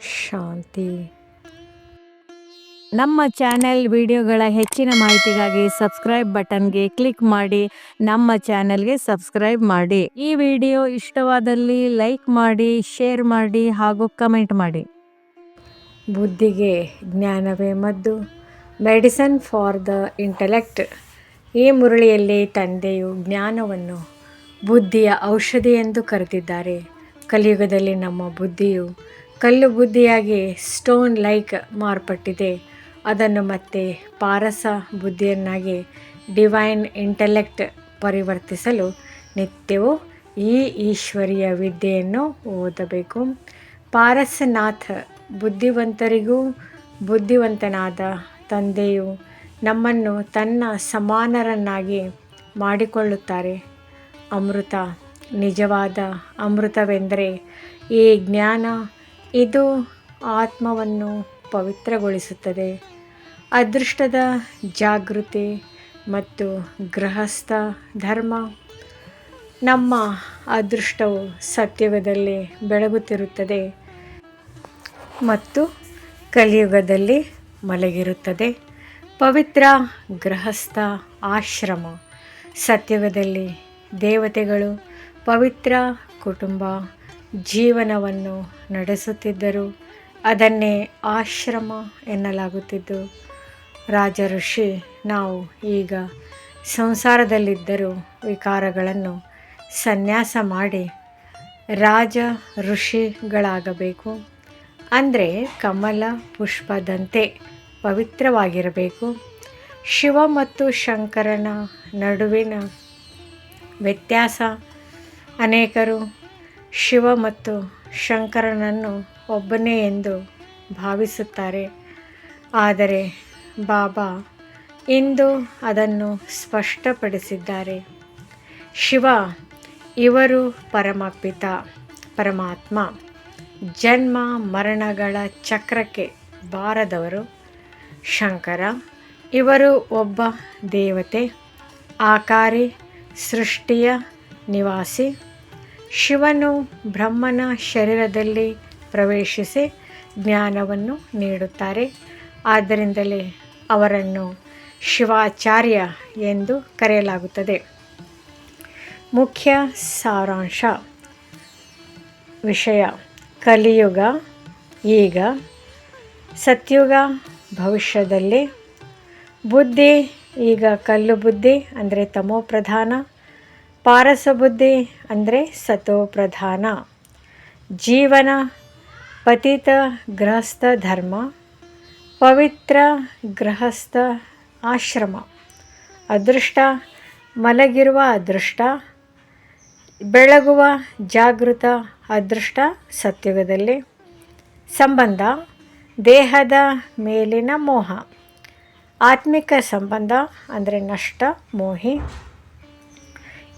ಶಾಂತಿ. ನಮ್ಮ ಚಾನೆಲ್ ವಿಡಿಯೋಗಳ ಹೆಚ್ಚಿನ ಮಾಹಿತಿಗಾಗಿ ಸಬ್ಸ್ಕ್ರೈಬ್ ಬಟನ್ಗೆ ಕ್ಲಿಕ್ ಮಾಡಿ, ನಮ್ಮ ಚಾನೆಲ್ಗೆ ಸಬ್ಸ್ಕ್ರೈಬ್ ಮಾಡಿ. ಈ ವಿಡಿಯೋ ಇಷ್ಟವಾದಲ್ಲಿ ಲೈಕ್ ಮಾಡಿ, ಶೇರ್ ಮಾಡಿ ಹಾಗೂ ಕಮೆಂಟ್ ಮಾಡಿ. ಬುದ್ಧಿಗೆ ಜ್ಞಾನವೇ ಮದ್ದು. Medicine for the intellect. ಈ ಮುರಳಿಯಲ್ಲಿ ತಂದೆಯು ಜ್ಞಾನವನ್ನು ಬುದ್ಧಿಯ ಔಷಧಿ ಎಂದು ಕರೆದಿದ್ದಾರೆ. ಕಲಿಯುಗದಲ್ಲಿ ನಮ್ಮ ಬುದ್ಧಿಯು ಕಲ್ಲು ಬುದ್ಧಿಯಾಗಿ ಸ್ಟೋನ್ ಲೈಕ್ ಮಾರ್ಪಟ್ಟಿದೆ. ಅದನ್ನು ಮತ್ತೆ ಪಾರಸ ಬುದ್ಧಿಯನ್ನಾಗಿ ಡಿವೈನ್ ಇಂಟೆಲೆಕ್ಟ್ ಪರಿವರ್ತಿಸಲು ನಿತ್ಯವೂ ಈ ಈಶ್ವರಿಯ ವಿದ್ಯೆಯನ್ನು ಓದಬೇಕು. ಪಾರಸನಾಥ ಬುದ್ಧಿವಂತರಿಗೂ ಬುದ್ಧಿವಂತನಾದ ತಂದೆಯು ನಮ್ಮನ್ನು ತನ್ನ ಸಮಾನರನ್ನಾಗಿ ಮಾಡಿಕೊಳ್ಳುತ್ತಾರೆ. ಅಮೃತ ನಿಜವಾದ ಅಮೃತವೆಂದರೆ ಈ ಜ್ಞಾನ ಇದು ಆತ್ಮವನ್ನು ಪವಿತ್ರಗೊಳಿಸುತ್ತದೆ. ಅದೃಷ್ಟದ ಜಾಗೃತಿ ಮತ್ತು ಗೃಹಸ್ಥ ಧರ್ಮ. ನಮ್ಮ ಅದೃಷ್ಟವು ಸತ್ಯುಗದಲ್ಲಿ ಬೆಳಗುತ್ತಿರುತ್ತದೆ ಮತ್ತು ಕಲಿಯುಗದಲ್ಲಿ ಮಲಗಿರುತ್ತದೆ. ಪವಿತ್ರ ಗೃಹಸ್ಥ ಆಶ್ರಮ. ಸತ್ಯುಗದಲ್ಲಿ ದೇವತೆಗಳು ಪವಿತ್ರ ಕುಟುಂಬ ಜೀವನವನ್ನು ನಡೆಸುತ್ತಿದ್ದರು. ಅದನ್ನೇ ಆಶ್ರಮ ಎನ್ನಲಾಗುತ್ತಿದ್ದು ರಾಜ ಋಷಿ, ನಾವು ಈಗ ಸಂಸಾರದಲ್ಲಿದ್ದರೂ ವಿಕಾರಗಳನ್ನು ಸನ್ಯಾಸ ಮಾಡಿ ರಾಜ ಋಷಿಗಳಾಗಬೇಕು. ಅಂದರೆ ಕಮಲ ಪುಷ್ಪದಂತೆ ಪವಿತ್ರವಾಗಿರಬೇಕು. ಶಿವ ಮತ್ತು ಶಂಕರನ ನಡುವಿನ ವ್ಯತ್ಯಾಸ ಅನೇಕರು ಶಿವ ಮತ್ತು ಶಂಕರನನ್ನು ಒಬ್ಬನೇ ಎಂದು ಭಾವಿಸುತ್ತಾರೆ. ಆದರೆ ಬಾಬಾ ಇಂದು ಅದನ್ನು ಸ್ಪಷ್ಟಪಡಿಸಿದ್ದಾರೆ. ಶಿವ, ಇವರು ಪರಮಪಿತ, ಪರಮಾತ್ಮ. ಜನ್ಮ ಮರಣಗಳ ಚಕ್ರಕ್ಕೆ ಬಾರದವರು ಶಂಕರ. ಇವರು ಒಬ್ಬ ದೇವತೆ, ಆಕಾರಿ, ಸೃಷ್ಟಿಯ ನಿವಾಸಿ. ಶಿವನು ಬ್ರಹ್ಮನ ಶರೀರದಲ್ಲಿ ಪ್ರವೇಶಿಸಿ ಜ್ಞಾನವನ್ನು ನೀಡುತ್ತಾರೆ. ಆದ್ದರಿಂದಲೇ ಅವರನ್ನು ಶಿವಾಚಾರ್ಯ ಎಂದು ಕರೆಯಲಾಗುತ್ತದೆ. ಮುಖ್ಯ ಸಾರಾಂಶ. ವಿಷಯ. ಕಲಿಯುಗ. ಈಗ. ಸತ್ಯುಗ. ಭವಿಷ್ಯದಲ್ಲಿ. ಬುದ್ಧಿ. ಈಗ ಕಲ್ಲು ಬುದ್ಧಿ, ಅಂದರೆ ತಮೋ ಪ್ರಧಾನ ಪಾರಸ ಬುದ್ಧಿ ಅಂದರೆ ಸತೋ ಪ್ರಧಾನ. ಜೀವನ ಪತಿತ ಗೃಹಸ್ಥ ಧರ್ಮ, ಪವಿತ್ರ ಗೃಹಸ್ಥ ಆಶ್ರಮ. ಅದೃಷ್ಟ, ಮಲಗಿರುವ ಅದೃಷ್ಟ, ಬೆಳಗುವ ಜಾಗೃತ ಅದೃಷ್ಟ ಸತ್ಯುಗದಲ್ಲಿ. ಸಂಬಂಧ, ದೇಹದ ಮೇಲಿನ ಮೋಹ. ಆತ್ಮಿಕ ಸಂಬಂಧ ಅಂದರೆ ನಷ್ಟ, ಮೋಹಿ.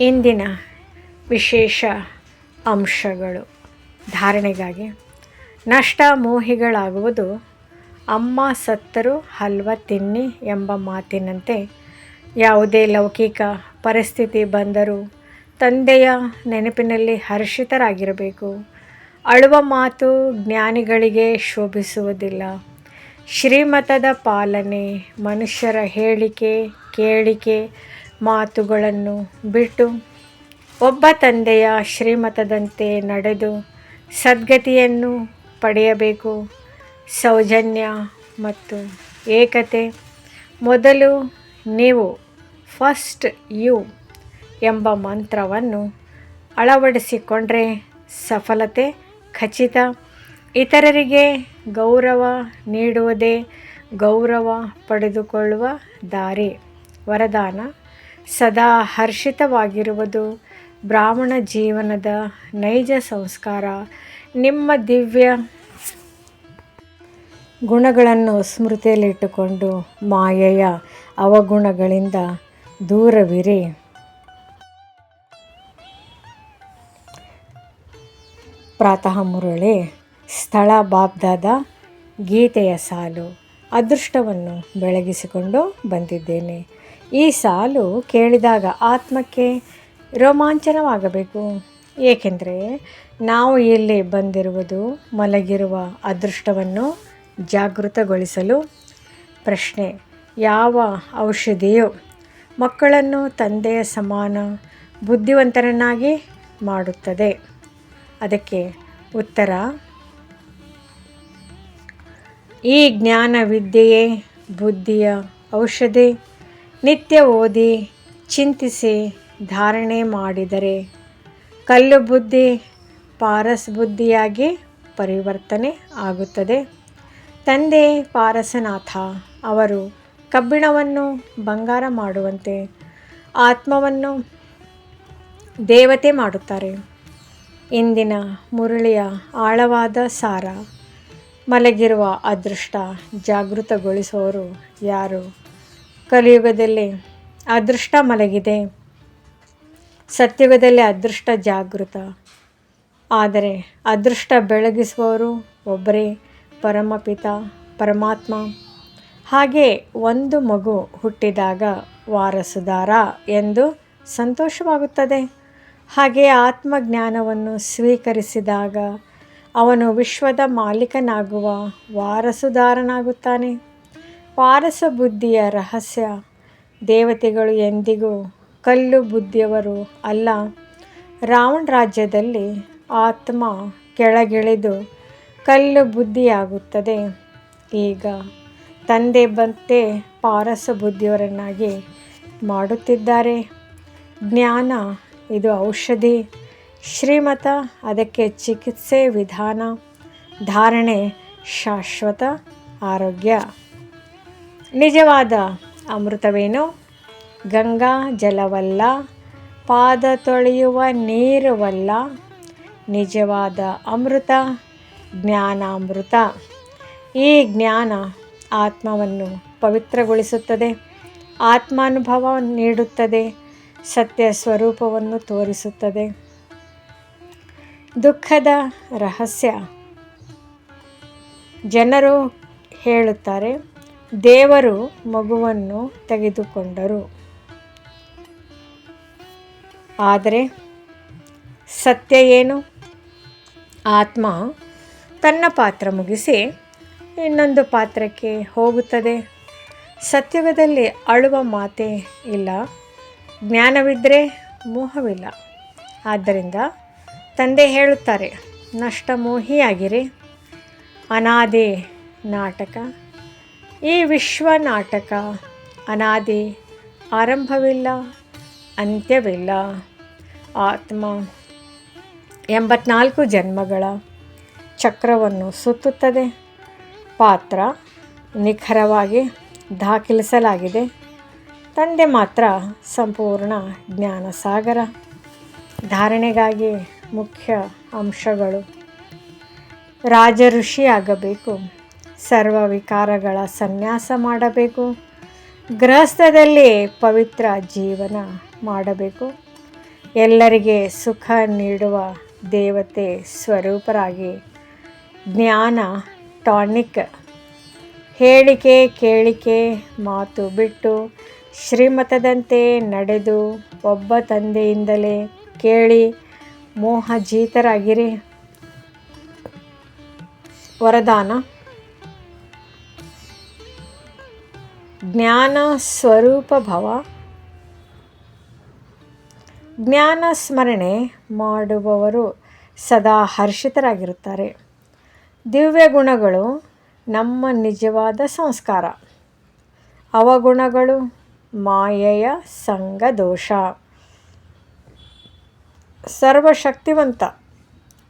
ಇಂದಿನ ವಿಶೇಷ ಅಂಶಗಳು. ಧಾರಣೆಗಾಗಿ ನಷ್ಟ ಮೋಹಿಗಳಾಗುವುದು ಅಮ್ಮ ಸತ್ತರು ಹಲ್ವ ತಿನ್ನಿ ಎಂಬ ಮಾತಿನಂತೆ ಯಾವುದೇ ಲೌಕಿಕ ಪರಿಸ್ಥಿತಿ ಬಂದರೂ ತಂದೆಯ ನೆನಪಿನಲ್ಲಿ ಹರ್ಷಿತರಾಗಿರಬೇಕು. ಅಳುವ ಮಾತು ಜ್ಞಾನಿಗಳಿಗೆ ಶೋಭಿಸುವುದಿಲ್ಲ. ಶ್ರೀಮತದ ಪಾಲನೆ, ಮನುಷ್ಯರ ಹೇಳಿಕೆ, ಕೇಳಿಕೆ ಮಾತುಗಳನ್ನು ಬಿಟ್ಟು ಒಬ್ಬ ತಂದೆಯ ಶ್ರೀಮತದಂತೆ ನಡೆದು ಸದ್ಗತಿಯನ್ನು ಪಡೆಯಬೇಕು. ಸೌಜನ್ಯ ಮತ್ತು ಏಕತೆ. ಮೊದಲು ನೀವು ಫಸ್ಟ್ ಯು ಎಂಬ ಮಂತ್ರವನ್ನು ಅಳವಡಿಸಿಕೊಂಡ್ರೆ ಸಫಲತೆ ಖಚಿತ. ಇತರರಿಗೆ ಗೌರವ ನೀಡುವುದೇ ಗೌರವ ಪಡೆದುಕೊಳ್ಳುವ ದಾರಿ. ವರದಾನ ಸದಾ ಹರ್ಷಿತವಾಗಿರುವುದು. ಬ್ರಾಹ್ಮಣ ಜೀವನದ ನೈಜ ಸಂಸ್ಕಾರ. ನಿಮ್ಮ ದಿವ್ಯ ಗುಣಗಳನ್ನು ಸ್ಮೃತಿಯಲ್ಲಿಟ್ಟುಕೊಂಡು ಮಾಯೆಯ ಅವಗುಣಗಳಿಂದ ದೂರವಿರಿ. ಪ್ರಾತಃ ಮುರಳಿ ಸ್ಥಳ ಬಾಬ್ದಾದ ಗೀತೆಯ ಸಾಲು. ಅದೃಷ್ಟವನ್ನು ಬೆಳಗಿಸಿಕೊಂಡು ಬಂದಿದ್ದೇನೆ. ಈ ಸಾಲು ಕೇಳಿದಾಗ ಆತ್ಮಕ್ಕೆ ರೋಮಾಂಚನವಾಗಬೇಕು. ಏಕೆಂದರೆ ನಾವು ಇಲ್ಲಿ ಬಂದಿರುವುದು ಮಲಗಿರುವ ಅದೃಷ್ಟವನ್ನು ಜಾಗೃತಗೊಳಿಸಲು. ಪ್ರಶ್ನೆ, ಯಾವ ಔಷಧಿಯು ಮಕ್ಕಳನ್ನು ತಂದೆಯ ಸಮಾನ ಬುದ್ಧಿವಂತರನ್ನಾಗಿ ಮಾಡುತ್ತದೆ? ಅದಕ್ಕೆ ಉತ್ತರ, ಈ ಜ್ಞಾನ ವಿದ್ಯೆಯೇ ಬುದ್ಧಿಯ ಔಷಧಿ. ನಿತ್ಯ ಓದಿ, ಚಿಂತಿಸಿ ಧಾರಣೆ ಮಾಡಿದರೆ ಕಲ್ಲು ಬುದ್ಧಿ ಪಾರಸ್ ಬುದ್ಧಿಯಾಗಿ ಪರಿವರ್ತನೆ ಆಗುತ್ತದೆ. ತಂದೆ ಪಾರಸನಾಥ ಅವರು ಕಬ್ಬಿಣವನ್ನು ಬಂಗಾರ ಮಾಡುವಂತೆ ಆತ್ಮವನ್ನು ದೇವತೆ ಮಾಡುತ್ತಾರೆ. ಇಂದಿನ ಮುರಳಿಯ ಆಳವಾದ ಸಾರ, ಮಲಗಿರುವ ಅದೃಷ್ಟ ಜಾಗೃತಗೊಳಿಸುವವರು ಯಾರು? ಕಲಿಯುಗದಲ್ಲಿ ಅದೃಷ್ಟ ಮಲಗಿದೆ. ಸತ್ಯುಗದಲ್ಲಿ ಅದೃಷ್ಟ ಜಾಗೃತ. ಆದರೆ ಅದೃಷ್ಟ ಬೆಳಗಿಸುವವರು ಒಬ್ಬರೇ ಪರಮಪಿತ, ಪರಮಾತ್ಮ. ಹಾಗೆ ಒಂದು ಮಗು ಹುಟ್ಟಿದಾಗ ವಾರಸುದಾರ ಎಂದು ಸಂತೋಷವಾಗುತ್ತದೆ. ಹಾಗೆ ಆತ್ಮಜ್ಞಾನವನ್ನು ಸ್ವೀಕರಿಸಿದಾಗ ಅವನು ವಿಶ್ವದ ಮಾಲೀಕನಾಗುವ ವಾರಸುದಾರನಾಗುತ್ತಾನೆ. ವಾರಸ ಬುದ್ಧಿಯ ರಹಸ್ಯ. ದೇವತೆಗಳು ಎಂದಿಗೂ ಕಲ್ಲು ಬುದ್ಧಿಯವರು ಅಲ್ಲ. ರಾವಣ ರಾಜ್ಯದಲ್ಲಿ ಆತ್ಮ ಕೆಳಗಿಳಿದು ಕಲ್ಲು ಬುದ್ಧಿಯಾಗುತ್ತದೆ ಈಗ ತಂದೆ ಬಂತೆ ಪಾರಸ ಬುದ್ಧಿಯವರನ್ನಾಗಿ ಮಾಡುತ್ತಿದ್ದಾರೆ. ಜ್ಞಾನ, ಇದು ಔಷಧಿ. ಶ್ರೀಮತ, ಅದಕ್ಕೆ ಚಿಕಿತ್ಸೆ ವಿಧಾನ. ಧಾರಣೆ, ಶಾಶ್ವತ ಆರೋಗ್ಯ. ನಿಜವಾದ ಅಮೃತವೇನು? ಗಂಗಾ ಜಲವಲ್ಲ, ಪಾದ ತೊಳೆಯುವ ನೀರುವಲ್ಲ. ನಿಜವಾದ ಅಮೃತ, ಜ್ಞಾನಾಮೃತ. ಈ ಜ್ಞಾನ ಆತ್ಮವನ್ನು ಪವಿತ್ರಗೊಳಿಸುತ್ತದೆ, ಆತ್ಮಾನುಭವ ನೀಡುತ್ತದೆ, ಸತ್ಯ ಸ್ವರೂಪವನ್ನು ತೋರಿಸುತ್ತದೆ. ದುಃಖದ ರಹಸ್ಯ. ಜನರು ಹೇಳುತ್ತಾರೆ ದೇವರು ಮಗುವನ್ನು ತೆಗೆದುಕೊಂಡರು. ಆದರೆ ಸತ್ಯ ಏನು? ಆತ್ಮ ತನ್ನ ಪಾತ್ರ ಮುಗಿಸಿ ಇನ್ನೊಂದು ಪಾತ್ರಕ್ಕೆ ಹೋಗುತ್ತದೆ. ಸತ್ಯವದಲ್ಲಿ ಅಳುವ ಮಾತೇ ಇಲ್ಲ ಜ್ಞಾನವಿದ್ದರೆ ಮೋಹವಿಲ್ಲ. ಆದ್ದರಿಂದ ತಂದೆ ಹೇಳುತ್ತಾರೆ, ನಷ್ಟಮೋಹಿಯಾಗಿರಿ. ಅನಾದೆ ನಾಟಕ. ಈ ವಿಶ್ವ ನಾಟಕ ಅನಾದಿ ಆರಂಭವಿಲ್ಲ, ಅಂತ್ಯವಿಲ್ಲ. ಆತ್ಮ ಎಂಬತ್ನಾಲ್ಕು ಜನ್ಮಗಳ ಚಕ್ರವನ್ನು ಸುತ್ತುತ್ತದೆ. ಪಾತ್ರ ನಿಖರವಾಗಿ ದಾಖಲಿಸಲಾಗಿದೆ. ತಂದೆ ಮಾತ್ರ ಸಂಪೂರ್ಣ ಜ್ಞಾನಸಾಗರ. ಧಾರಣೆಗಾಗಿ ಮುಖ್ಯ ಅಂಶಗಳು. ರಾಜ ಋಷಿಯಾಗಬೇಕು ಸರ್ವ ವಿಕಾರಗಳ ಸನ್ಯಾಸ ಮಾಡಬೇಕು. ಗೃಹಸ್ಥದಲ್ಲಿ ಪವಿತ್ರ ಜೀವನ ಮಾಡಬೇಕು. ಎಲ್ಲರಿಗೆ ಸುಖ ನೀಡುವ ದೇವತೆ ಸ್ವರೂಪರಾಗಿ ಜ್ಞಾನ, ಟಾನಿಕ್, ಹೇಳಿಕೆ, ಕೇಳಿಕೆ, ಮಾತು ಬಿಟ್ಟು ಶ್ರೀಮತದಂತೆ ನಡೆದು ಒಬ್ಬ ತಂದೆಯಿಂದಲೇ ಕೇಳಿ ಮೋಹಜೀತರಾಗಿರಿ. ವರದಾನ ಜ್ಞಾನ ಸ್ವರೂಪ ಭವ. ಜ್ಞಾನ ಸ್ಮರಣೆ ಮಾಡುವವರು ಸದಾ ಹರ್ಷಿತರಾಗಿರುತ್ತಾರೆ. ದಿವ್ಯ ಗುಣಗಳು ನಮ್ಮ ನಿಜವಾದ ಸಂಸ್ಕಾರ. ಅವಗುಣಗಳು ಮಾಯೆಯ ಸಂಘದೋಷ. ಸರ್ವಶಕ್ತಿವಂತ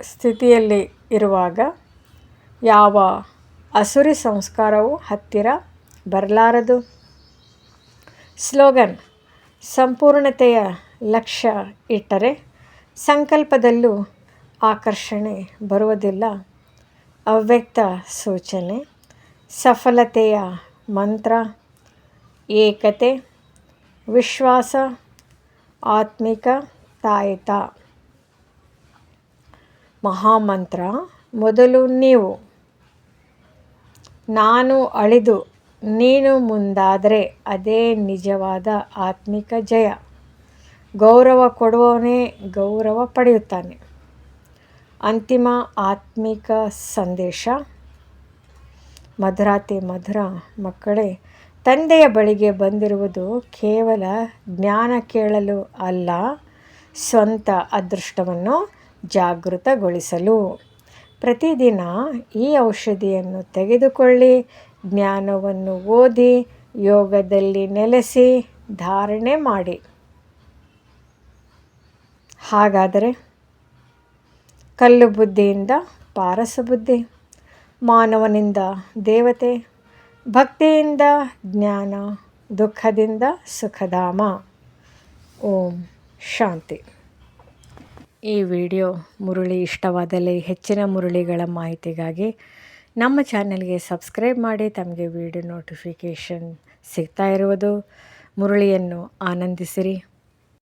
ಸ್ಥಿತಿಯಲ್ಲಿ ಇರುವಾಗ ಯಾವ ಅಸುರಿ ಸಂಸ್ಕಾರವು ಹತ್ತಿರ ಬರಲಾರದು? ಸ್ಲೋಗನ್, ಸಂಪೂರ್ಣತೆಯ ಲಕ್ಷ್ಯ ಇಟ್ಟರೆ ಸಂಕಲ್ಪದಲ್ಲೂ ಆಕರ್ಷಣೆ ಬರುವುದಿಲ್ಲ. ಅವ್ಯಕ್ತ ಸೂಚನೆ, ಸಫಲತೆಯ ಮಂತ್ರ, ಏಕತೆ, ವಿಶ್ವಾಸ, ಆತ್ಮಿಕ ತಾಯಿತ. ಮಹಾಮಂತ್ರ, ಮೊದಲು ನೀವು, ನಾನು ಅಳಿದು ನೀನು ಮುಂದಾದರೆ ಅದೇ ನಿಜವಾದ ಆತ್ಮಿಕ ಜಯ. ಗೌರವ ಕೊಡುವವನೇ ಗೌರವ ಪಡೆಯುತ್ತಾನೆ. ಅಂತಿಮ ಆತ್ಮಿಕ ಸಂದೇಶ. ಮಧುರಾತಿ ಮಧುರ ಮಕ್ಕಳೇ, ತಂದೆಯ ಬಳಿಗೆ ಬಂದಿರುವುದು ಕೇವಲ ಜ್ಞಾನ ಕೇಳಲು ಅಲ್ಲ, ಸ್ವಂತ ಅದೃಷ್ಟವನ್ನು ಜಾಗೃತಗೊಳಿಸಲು. ಪ್ರತಿದಿನ ಈ ಔಷಧಿಯನ್ನು ತೆಗೆದುಕೊಳ್ಳಿ ಜ್ಞಾನವನ್ನು ಓದಿ, ಯೋಗದಲ್ಲಿ ನೆಲೆಸಿ, ಧಾರಣೆ ಮಾಡಿ. ಹಾಗಾದರೆ ಕಲ್ಲು ಬುದ್ಧಿಯಿಂದ ಪಾರಸ ಬುದ್ಧಿ, ಮಾನವನಿಂದ ದೇವತೆ, ಭಕ್ತಿಯಿಂದ ಜ್ಞಾನ, ದುಃಖದಿಂದ ಸುಖಧಾಮ. ಓಂ ಶಾಂತಿ. ಈ ವಿಡಿಯೋ ಮುರುಳಿ ಇಷ್ಟವಾದಲ್ಲಿ ಹೆಚ್ಚಿನ ಮುರುಳಿಗಳ ಮಾಹಿತಿಗಾಗಿ ನಮ್ಮ ಚಾನೆಲ್ಗೆ ಸಬ್ಸ್ಕ್ರೈಬ್ ಮಾಡಿ ತಮಗೆ ವಿಡಿಯೋ ನೋಟಿಫಿಕೇಷನ್ ಸಿಗ್ತಾ ಇರುವುದು. ಮುರುಳಿಯನ್ನು ಆನಂದಿಸಿರಿ.